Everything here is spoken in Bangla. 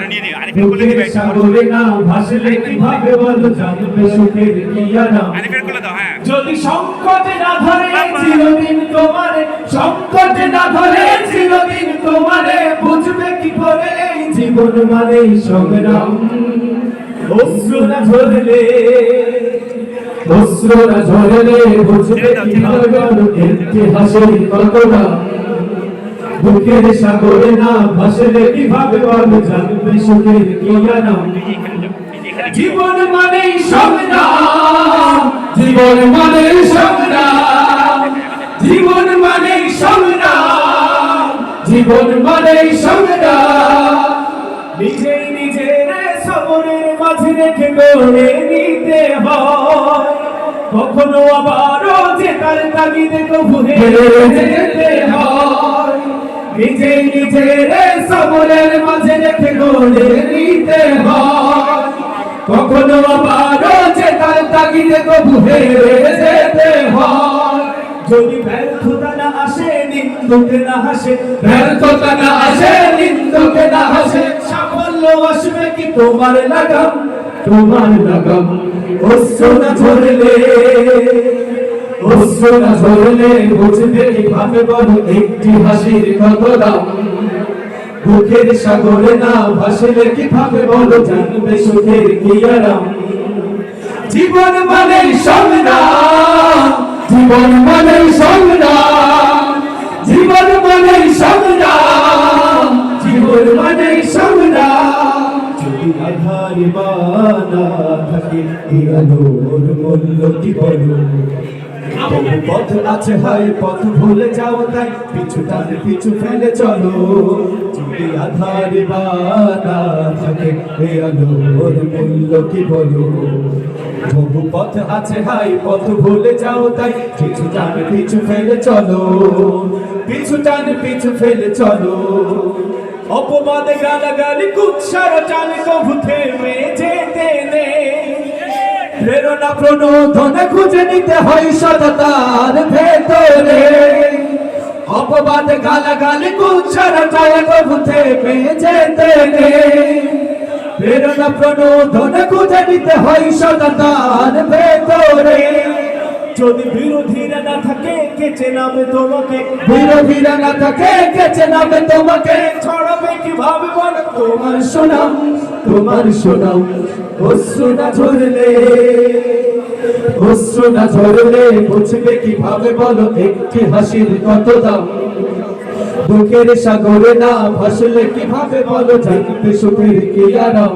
ওরা নিয়ে নিও। আরিফের কোলে দিবে সাগরে না ভাসলে কীভাবে বলো জানবে সুখের কি আরিফের কোলে দাও হ্যাঁ। যদি সংকটে না ধরে চিরদিন তোমারে সংকটে না ধরে চিরদিন তোমারে বুঝবে কি করে এই জীবন মানে সংগ্রাম? অশ্রু না ঝরলে অশ্রু না ঝরলে বুঝবে কি করে একটি হাসির কত দাম দুঃখের সাগরে না ভাসলে কীভাবে বলো জানবে সুখের কি আরাম জীবন মানে সংগ্রাম জীবন মানে সংগ্রাম জীবন মানে সংগ্রাম জীবন মানে সংগ্রাম। নিজেই নিজের সবরের মাঝে রেখে গড়ে নিতে হয়। কখনো আবারও যে তার তাগিদে কবু হেরে যেতে হয়। নিজেই নিজের সবরের মাঝে রেখে গড়ে নিতে হয়। কখনো আবারও যে তার তাগিদে কবু হেরে যেতে হয়। যদি ব্যর্থতা না আসে, নিন্দুকে না হাসে, ব্যর্থতা না আসে, নিন্দুকে না হাসে, সাফল্য আসবে কি তোমার লাগাম? তোমার লাগাম অশ্রু না ঝরলে। অশ্রু না ঝরলে বুঝবে কীভাবে বলো একটি হাসির কত দাম? বুকের সাগরে না ভাসলে কীভাবে বলো জানবে সুখের কি আরাম? জীবন মানে সংগ্রাম জীবন মানে সংগ্রাম জীবন মানে সংগ্রাম জীবন মানে সংগ্রাম যদি আধার বানা থাকে এই আলোর মূল্য কি বলো? বহু পথ আছে পথ ভুলে যাও তাই। পিছু টানে, পিছু ফেলে চলো। যদি আধার বানা থাকে আলোর মূল্য কি বলো? পথ আছে হাই পথ ভুলে যাও তাই। পিছু টানে, পিছু ফেলে চলো। পিছু টানে, পিছু ফেলে চলো। অপবাদে গালাগালি, কুৎসার চালে কবু থেমে প্রেরণা প্রণোদনা খুঁজে নিতে হয় সততার ভেতরে। অপবাদ গালাগালি কুচ্ছার চায় কবু থেমে যেতে নেই প্রেরণা প্রণোদনা খুঁজে নিতে হয় সততার ভেতরে। যদি বিরোধীরা না থাকে কেচে নামে তোমাকে? বিরোধীরা না থাকে কেচে নামে তোমাকে? ছড়াবে কীভাবে বলো? তোমার শোনাম তোমার শোনাও অশ্রু না ঝরলে না ঝরলে বুঝবে কীভাবে বলো একটি হাসির কত দাম? দুঃখের সাগরে না ভাসলে কীভাবে বলো জানতে সুখের কি আরাম?